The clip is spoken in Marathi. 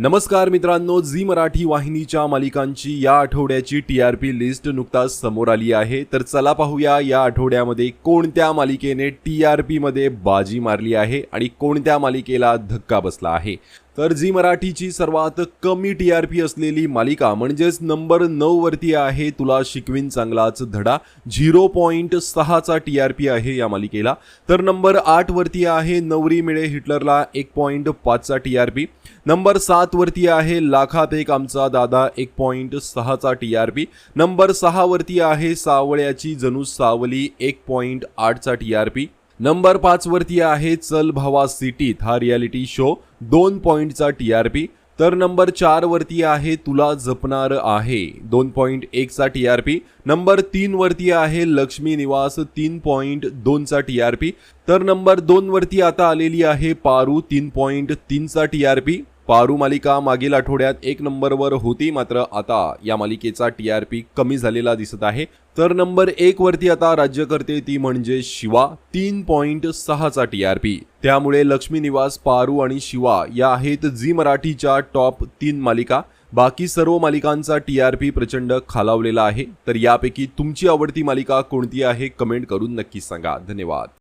नमस्कार मित्रांनो झी मराठी वाहिनीच्या मालिकांची या आठवड्याची टी आर पी लिस्ट नुकताच समोर आली आहे. तर चला पाहूया या आठवड्यामध्ये कोणत्या मालिकेने टी आर पीमध्ये बाजी मारली आहे आणि कोणत्या मालिकेला धक्का बसला आहे. तर झी मराठीची सर्वात कमी टी आर पी असलेली मालिका म्हणजेच नंबर नऊ वरती आहे तुला शिकवीन चांगलाच धडा. झिरो पॉईंट सहाचा टी आर पी आहे या मालिकेला. तर नंबर आठ वरती आहे नवरी मिळे हिटलरला एक पॉईंट पाचचा टी आर पी. नंबर सात वरती आहे लाखात एक आमचा दादा एक पॉईंट सहाचा टी आर पी. नंबर सहा वरती आहे सावळ्याची जणू सावली एक पॉईंट आठचा टी आर पी. नंबर पाच वरती आहे चल भावा सिटीत हा रियालिटी शो दोन पॉईंटचा टी आर पी तर नंबर चार वरती आहे तुला जपणार आहे दोन पॉईंट एकचा टी आर पी नंबर तीन वरती आहे लक्ष्मी निवास तीन पॉईंट दोनचा टी आर पी तर नंबर दोन वरती आता आलेली आहे पारू तीन पॉईंट तीनचा टी आर पी पारू मालिका मागील आठवड्यात एक नंबरवर होती मात्र आता या मालिकेचा टी आर पी कमी झालेला दिसत आहे. तर नंबर एक वरती आता राज्य करते ती म्हणजे शिवा तीन पॉईंट सहाचा टी आर पी. त्यामुळे लक्ष्मी निवास पारू आणि शिवा या आहेत झी मराठीच्या टॉप तीन मालिका. बाकी सर्व मालिकांचा टी आर पी प्रचंड खालावलेला आहे. तर यापैकी तुमची आवडती मालिका कोणती आहे कमेंट करून नक्की सांगा. धन्यवाद.